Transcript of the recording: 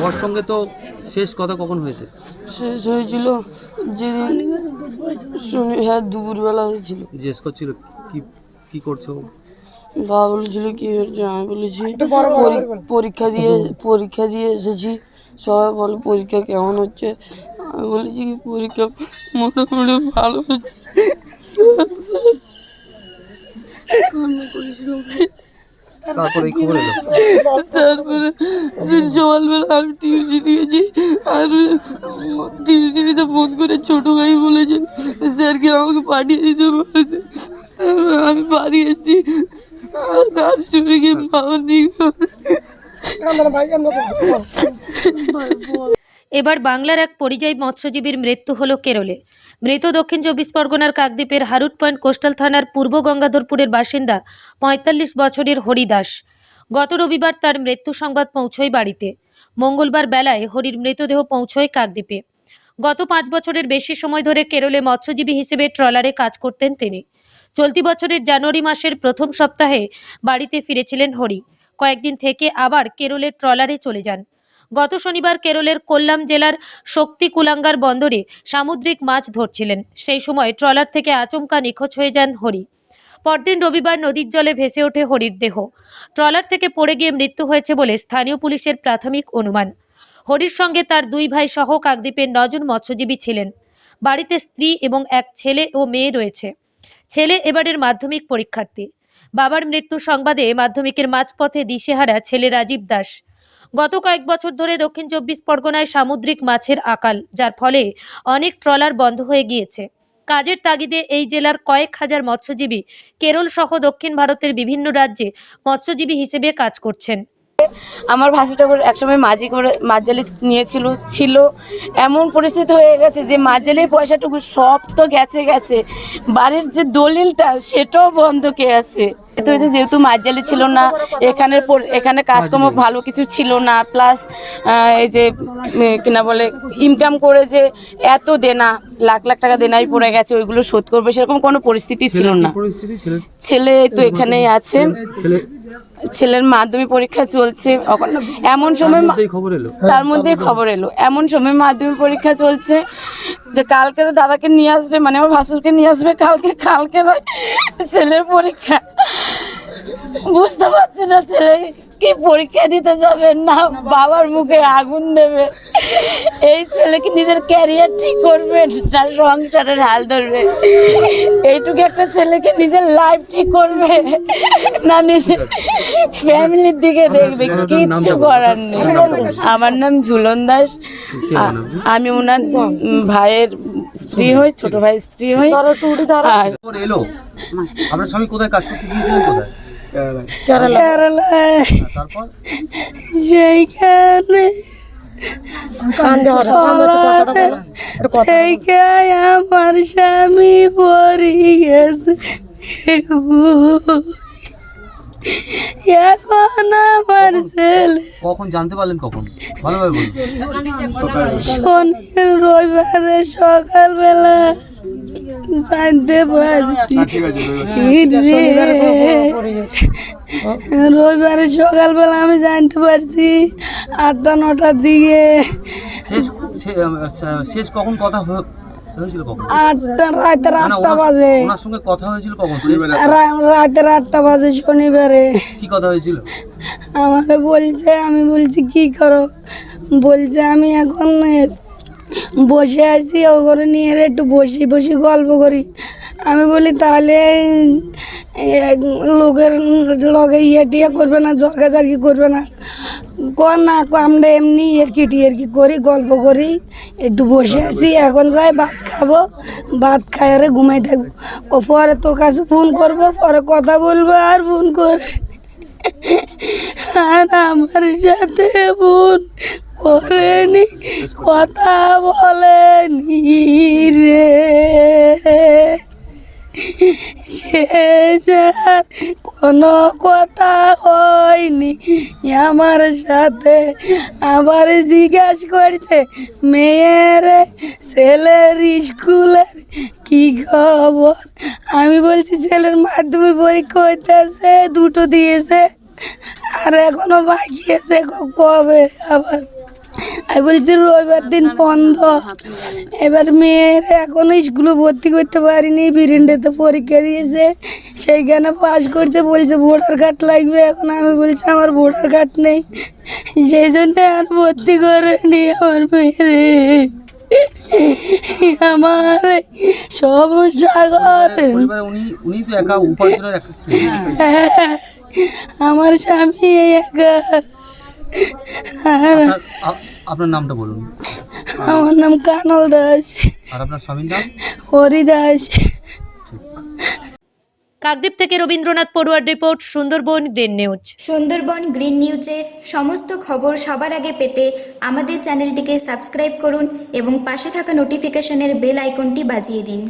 বাবার সঙ্গে তো শেষ কথা কখন হয়েছে? শেষ হয়েছিল যেদিন শনি হ্যাঁ দুপুরবেলা হয়েছিল। জিজ্ঞেস করছিল কি কি করছ? বাবা বলেছিল কি হয়েছে? আমি বলেছি পরি- পরীক্ষা দিয়ে পরীক্ষা দিয়ে এসেছি। সবাই বলে পরীক্ষা কেমন হচ্ছে? আমি বলেছি কি পরীক্ষা মোটামুটি ভালো হচ্ছে। তারপরে এই খবর এলো তারপরে সকালবেলা আমি টিউশনি গেছি আর টিউশনিতে ফোন করে ছোটো ভাই বলেছে স্যারকে আমাকে পাঠিয়ে দিতে পারতে তারপরে আমি বাড়ি এসেছি তার শুনে গিয়ে বাবা নিয়ে এবার বাংলার এক পরিযায়ী মৎস্যজীবীর মৃত্যু হল কেরলে। মৃত দক্ষিণ চব্বিশ পরগনার কাকদ্বীপের হারুট পয়েন্ট কোস্টাল থানার পূর্ব গঙ্গাধরপুরের বাসিন্দা পঁয়তাল্লিশ বছরের হরিদাস গত রবিবার তার মৃত্যু সংবাদ পৌঁছয় বাড়িতে। মঙ্গলবার বেলায় হরির মৃতদেহ পৌঁছয় কাকদ্বীপে। গত পাঁচ বছরের বেশি সময় ধরে কেরলে মৎস্যজীবী হিসেবে ট্রলারে কাজ করতেন তিনি। চলতি বছরের জানুয়ারি মাসের প্রথম সপ্তাহে বাড়িতে ফিরেছিলেন হরি। কয়েকদিন থেকে আবার কেরলের ট্রলারে চলে যান। গত শনিবার কেরলের কোল্লাম জেলার শক্তি কুলাঙ্গার বন্দরে সামুদ্রিক মাছ ধরছিলেন। সেই সময় ট্রলার থেকে আচমকা নিখোঁজ হয়ে যান হরি। পরদিন রবিবার নদীর জলে ভেসে ওঠে হরির দেহ। ট্রলার থেকে পড়ে গিয়ে মৃত্যু হয়েছে বলে স্থানীয় পুলিশের প্রাথমিক অনুমান। হরির সঙ্গে তার দুই ভাই সহ কাকদ্বীপের নজন মৎস্যজীবী ছিলেন। বাড়িতে স্ত্রী এবং এক ছেলে ও মেয়ে রয়েছে। ছেলে এবারের মাধ্যমিক পরীক্ষার্থী। বাবার মৃত্যু সংবাদে মাধ্যমিকের মাঝপথে দিশেহারা ছেলে রাজীব দাস। গত কয়েক বছর ধরে দক্ষিণ চব্বিশ পরগনায় সামুদ্রিক মাছের আকাল, যার ফলে অনেক ট্রলার বন্ধ হয়ে গিয়েছে। কাজের তাগিদে এই জেলার কয়েক হাজার মৎস্যজীবী কেরল সহ দক্ষিণ ভারতের বিভিন্ন রাজ্যে মৎস্যজীবী হিসেবে কাজ করছেন। আমার ভাসুটা করে একসময় মাঝি করে মাঝজালি নিয়েছিল ছিল। এমন পরিস্থিতি হয়ে গেছে যে মাঝজালির পয়সাটুকু সব তো গেছে গেছে। বাড়ির যে দলিলটা সেটাও বন্ধ বন্ধকে আছে? তো হয়েছে যেহেতু মাঝজালি ছিল না এখানে পর- এখানে কাজকর্ম ভালো কিছু ছিল না প্লাস এই যে কিনা বলে ইনকাম করে যে এত দেনা লাখ লাখ টাকা দেনাই পড়ে গেছে ওইগুলো শোধ করবে সেরকম কোনো পরিস্থিতি ছিল না। ছেলে তো এখানেই আছে। ছেলের মাধ্যমিক পরীক্ষা চলছে এমন সময় মা- খবর এলো। তার মধ্যেই খবর এলো। এমন সময় মাধ্যমিক পরীক্ষা চলছে যে কালকে দাদাকে নিয়ে আসবে মানে আমার ভাসুরকে নিয়ে আসবে কালকে কালকে ছেলের পরীক্ষা। বুঝতে পারছি না ছেলে কি পরীক্ষা দিতে যাবে? না বাবার মুখে আগুন দেবে। এই ছেলে কি নিজের ক্যারিয়ার ঠিক করবে না সংসারের হাল ধরবে। এইটুকু একটা ছেলেকে নিজের লাইফ ঠিক করবে না নিজের ফ্যামিলির দিকে দেখবে কিচ্ছু করার নেই। আমার নাম ঝুলন দাস। আমি ওনার ভাইয়ের স্ত্রী হই ছোট ভাইয়ের স্ত্রী হই। আর এলো? আপনার স্বামী কোথায়? কাজ করতে গিয়েছিলেন কোথায়? কেরালায়। তারপর? সেইখানে আমার স্বামী পরি গেছে। এখন আমার ছেলে। কখন? জানতে পারলেন কখন? ভালোভাবে বলুন। শনি রবিবারে সকালবেলা জানতে পারছি রে। রবিবারে সকালবেলা আমি জানতে পারছি আটটা নটার দিকে। শেষ কখন কথা হয়েছিল কখন? আটটা রাতের না, না, আটটা বাজে। ওনার সঙ্গে কথা হয়েছিল কখন? রাতের আটটা বাজে শনিবারে। কি কথা হয়েছিল? আমাকে বলছে আমি বলছি কি করো? বলছে আমি এখন বসে আছি ও করে নিয়ে একটু বসি বসি গল্প করি। আমি বলি, তাহলে লোকের লগে ইয়ে টিয়ে করবে না জর্গা জার্গি করবে না। কর না, আমরা এমনি এরকি টিয়েরকি করি, গল্প করি। একটু বসে আছি, এখন যাই ভাত খাব। ভাত খাই আরে ঘুমাই থাকব। পরে তোর কাছে ফোন করব, পরে কথা বলব আর ফোন করে। আর আমার সাথে বোন করেনি, কথা বলেনি রে। শেষ কোনো কথা হয়নি। আমার সাথে আবার জিজ্ঞাস করছে, মেয়ের ছেলের স্কুলের কি খবর? আমি বলছি, ছেলের মাধ্যমিক পরীক্ষা হইতেছে, দুটো দিয়েছে, আর এখনও বাকি আছে, কবে আবার? আমি বলছি রবিবার দিন বন্ধ। এবার মেয়ের এখনও স্কুলে ভর্তি করতে পারিনি বিরিন্ডাতে পরীক্ষা দিয়েছে। সেইখানে পাস করছে বলছে ভোটার কার্ড লাগবে এখন। আমি বলছি আমার ভোটার কার্ড নেই। সেই জন্য আর ভর্তি করেনি আমার মেয়েরে। আমার সমস্যা করে পরিবারে উনি উনি তো একা উপার্জনের একটা ছেলে। হ্যাঁ, আমার স্বামী এই একা। আর আপনার নামটা বলুন। আমার নাম কানল দাস। আর আপনার স্বামীর নাম? হরি দাস। কাকদ্বীপ থেকে Rabindranath পড়ুয়ার report Sundarban green news. Sundarban green নিউজের সমস্ত খবর সবার আগে পেতে আমাদের চ্যানেলটিকে সাবস্ক্রাইব করুন এবং পাশে থাকা নোটিফিকেশনের বেল আইকনটি বাজিয়ে দিন।